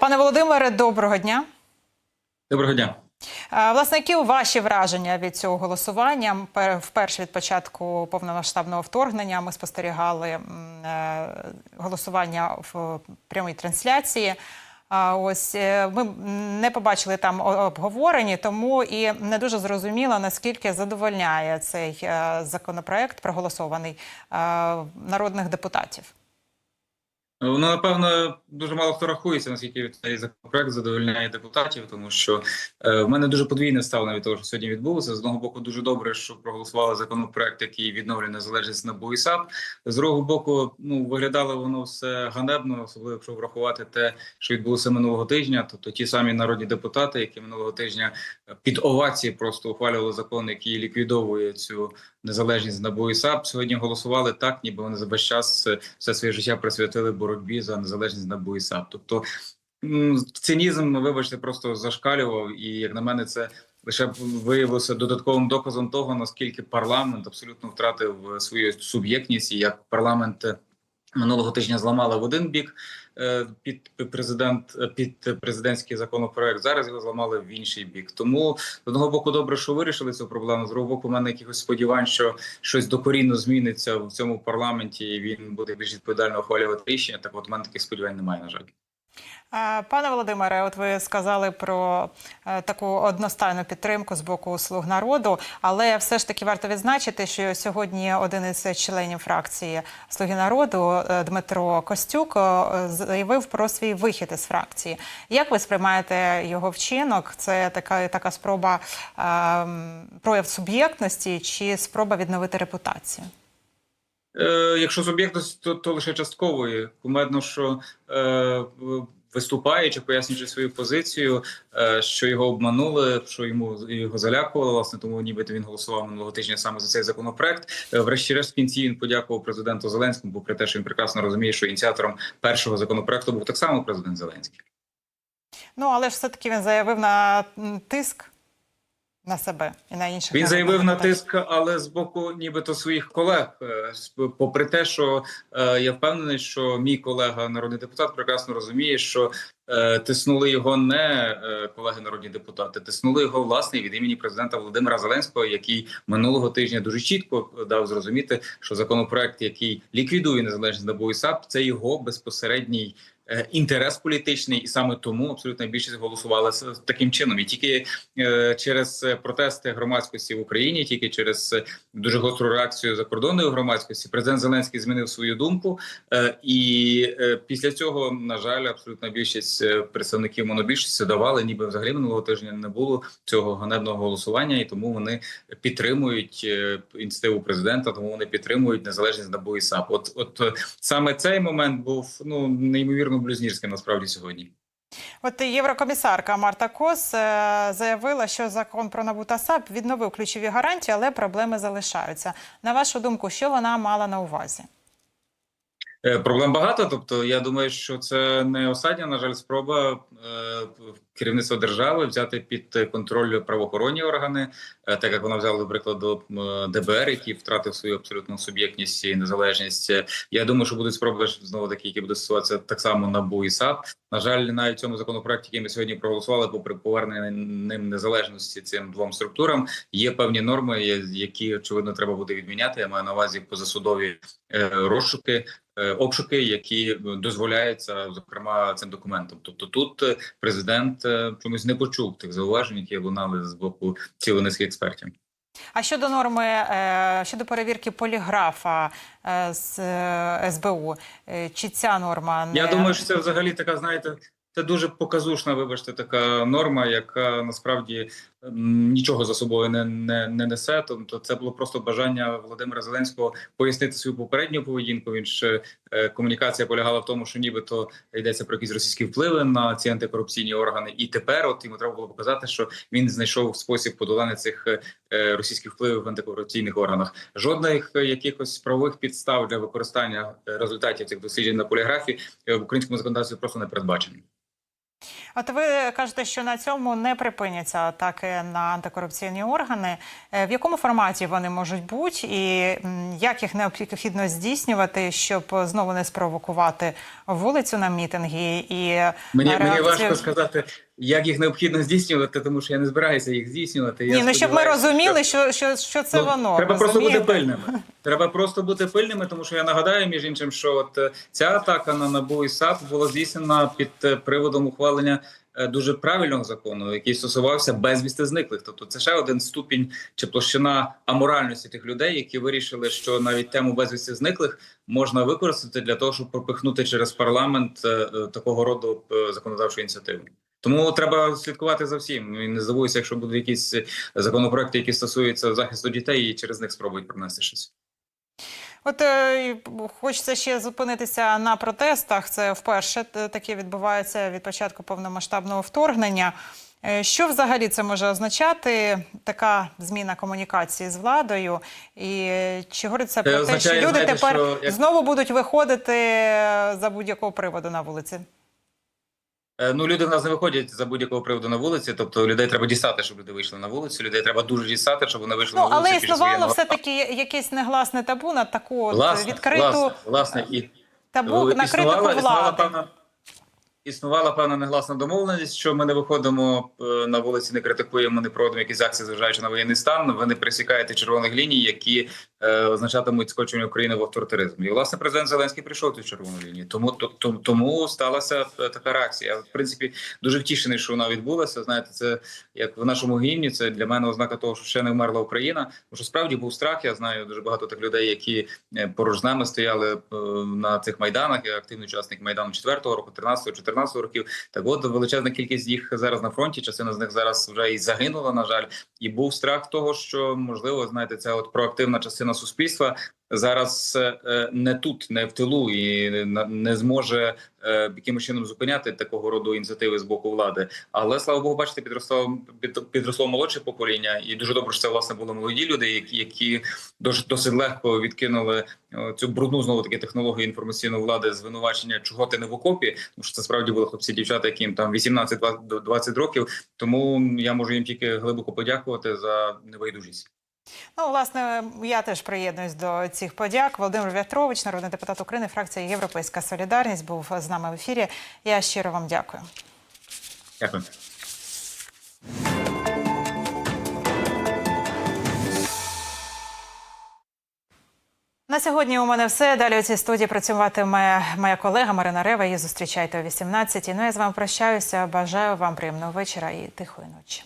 Пане Володимире, доброго дня. Доброго дня. Власне, які ваші враження від цього голосування? Пер- Вперше від початку повномасштабного вторгнення ми спостерігали е, голосування в прямій трансляції. А ось е, ми не побачили там обговорені, тому і не дуже зрозуміло наскільки задовольняє цей е, законопроект, проголосований народних депутатів. Ну, напевно, дуже мало хто рахується, наскільки цей законопроект задовольняє депутатів, тому що е, в мене дуже подвійне ставлення від того, що сьогодні відбулося. З одного боку, дуже добре, що проголосували законопроект, який відновлює незалежність НАБУ і САП. З другого боку, ну виглядало воно все ганебно, особливо якщо врахувати те, що відбулося минулого тижня. Тобто ті самі народні депутати, які минулого тижня під овації просто ухвалювали закон, який ліквідовує цю незалежність НАБУ і САП, сьогодні голосували так, ніби вони за весь час все своє життя присвятили боротьбі за незалежність НАБУ і САП. Тобто цинізм, вибачте, просто зашкалював, і як на мене, це лише виявилося додатковим доказом того, наскільки парламент абсолютно втратив е, свою суб'єктність, як парламент. е, Минулого тижня зламали в один бік під президент е, під президентський законопроект. Зараз його зламали в інший бік. Тому з одного боку, добре, що вирішили цю проблему. З другого боку, в мене якихось сподівань, що щось докорінно зміниться в цьому парламенті, і він буде більш відповідально ухвалювати рішення. Так, от в мене таких сподівань немає. На жаль. Пане Володимире, от ви сказали про е, таку одностайну підтримку з боку слуг народу, але все ж таки варто відзначити, що сьогодні один із членів фракції Слуги народу е, Дмитро Костюк е, заявив про свій вихід із фракції. Як ви сприймаєте його вчинок? Це така така спроба е, прояв суб'єктності чи спроба відновити репутацію? Е, якщо суб'єктність, то, то лише часткової. Кумедно, що е, виступаючи, пояснюючи свою позицію, е, що його обманули, що йому його залякували, власне, тому нібито він голосував минулого тижня саме за цей законопроект. Е, врешті-решт, в кінці він подякував президенту Зеленському, попри те, що він прекрасно розуміє, що ініціатором першого законопроекту був так само президент Зеленський. Ну але ж все таки він заявив на тиск на себе і на інших. Він заявив на тиск, але з боку, нібито своїх колег. Е, Попри те, що е, я впевнений, що мій колега, народний депутат, прекрасно розуміє, що е, тиснули його не е, колеги народні депутати, тиснули його власне від імені президента Володимира Зеленського, який минулого тижня дуже чітко дав зрозуміти, що законопроект, який ліквідує незалежність НАБУ і САП, це його безпосередній. Е, Інтерес політичний, і саме тому абсолютна більшість голосувала таким чином, і тільки е, через е, протести громадськості в Україні, тільки через дуже гостру реакцію закордонної громадськості, президент Зеленський змінив свою думку. І після цього, на жаль, абсолютна більшість представників монобільшості давали, ніби взагалі минулого тижня не було цього ганебного голосування, і тому вони підтримують ініціативу президента. Тому вони підтримують незалежність НАБУ і САП. От, от саме цей момент був ну неймовірно блюзнірським насправді сьогодні. От єврокомісарка Марта Кос е, заявила, що закон про НАБУ та САП відновив ключові гарантії, але проблеми залишаються. На вашу думку, що вона мала на увазі? Е, Проблем багато. Тобто, я думаю, що це не остання, на жаль, спроба е, керівництва держави взяти під контроль правоохоронні органи, е, так як вона взяла, до прикладу, ДБР, який втратив свою абсолютну суб'єктність і незалежність. Я думаю, що будуть спроби знову такі, які будуть стосуватися так само НАБУ і САП. На жаль, навіть цьому законопроекті, який ми сьогодні проголосували, попри повернення ним незалежності цим двом структурам, є певні норми, які очевидно треба буде відміняти. Я маю на увазі позасудові е, розшуки. е, Обшуки, які дозволяються, зокрема, цим документом. Тобто, тут е, президент чомусь не почув тих зауважень, які лунали з боку цілої низки експертів. А щодо норми, е, щодо перевірки поліграфа е, з е, СБУ, чи ця норма не Я думаю, що це взагалі така, знаєте, це дуже показушна, вибачте, така норма, яка насправді нічого за собою не, не, не несе. Тобто, це було просто бажання Володимира Зеленського пояснити свою попередню поведінку. Він е, комунікація полягала в тому, що нібито йдеться про якісь російські впливи на ці антикорупційні органи. І тепер, от йому треба було показати, що він знайшов спосіб подолання цих російських впливів в антикорупційних органах. Жодних е, якихось правових підстав для використання е, результатів цих досліджень на поліграфі е, в українському законодавстві просто не передбачені. От ви кажете, що на цьому не припиняться атаки на антикорупційні органи. Е, В якому форматі вони можуть бути, і як їх необхідно здійснювати, щоб знову не спровокувати вулицю на мітинги і Мені, мені важко сказати, як їх необхідно здійснювати, тому що я не збираюся їх здійснювати. Я Ні, ну щоб ми розуміли, що, що, що це Ну, воно. Треба просто бути пильними. Треба просто бути пильними, тому що я нагадаю, між іншим, що от е, ця атака на НАБУ і САП була здійснена під е, приводом ухвалення е, дуже правильного закону, який стосувався безвісти зниклих. Тобто, це ще один ступінь чи площина аморальності тих людей, які вирішили, що навіть тему безвісти зниклих можна використати для того, щоб пропихнути через парламент такого роду законодавчу ініціативу. Тому треба слідкувати за всім. І не здивуюся, якщо будуть якісь законопроекти, які стосуються захисту дітей, і через них спробують пронести щось. От е, хочеться ще зупинитися на протестах. Це вперше таке відбувається від початку повномасштабного вторгнення. Е, Що взагалі це може означати? Така зміна комунікації з владою, і е, чи говорить це про те, що люди знаєте, тепер що як- знову будуть виходити е, за будь-якого приводу на вулиці? Е, Ну, люди в нас не виходять за будь-якого приводу на вулиці. Тобто людей треба дістати, щоб люди вийшли на вулицю. Людей треба дуже дістати, щоб вони вийшли Ну на вулицю. але існувало все таки якесь негласне табу на таку от власне, відкриту власне, власне і табу на критику існувала, існувала влади. певна існувала певна негласна домовленість, що ми не виходимо е, на вулиці, не критикуємо, не проводимо якісь акції, зважаючи на воєнний стан. Ви не пересікаєте червоних ліній, які е, означатимуть скочення України в авторитаризм. І власне президент Зеленський прийшов цю червону лінію. Тому то, то- тому сталася е, така реакція. Я в принципі дуже втішений, що вона відбулася. Знаєте, це як в нашому гімні. Це для мене ознака того, що ще не вмерла Україна. Тому що справді був страх. Я знаю дуже багато тих людей, які е, поруч з нами стояли на цих майданах. Я активний учасник майдану 4-го року, 13-го, 14-го років. Так от величезна кількість їх зараз на фронті. Частина з них зараз вже і загинула. На жаль, і був страх того, що можливо, знаєте, ця от проактивна частина суспільства зараз е, не тут, не в тилу, і не, зможе е, якимось чином зупиняти такого роду ініціативи з боку влади. Але слава Богу, бачите, підросло під, підросло молодше покоління, і дуже добре, що це власне були молоді люди, які, які досить, легко відкинули е, цю брудну знову таки технологію інформаційної влади звинувачення, чого ти не в окопі. Тому що це справді були хлопці, дівчата, яким там 18-20 років. Тому я можу їм тільки глибоко подякувати за небайдужість. Ну, власне, я теж приєднуюсь до цих подяк. Володимир В'ятрович, народний депутат України, фракція Європейська Солідарність, був з нами в ефірі. Я щиро вам дякую. Дякую. На сьогодні у мене все. Далі у цій студії працюватиме моя колега Марина Рева. Її зустрічайте о 18 Ну я з вами прощаюся. Бажаю вам приємного вечора і тихої ночі.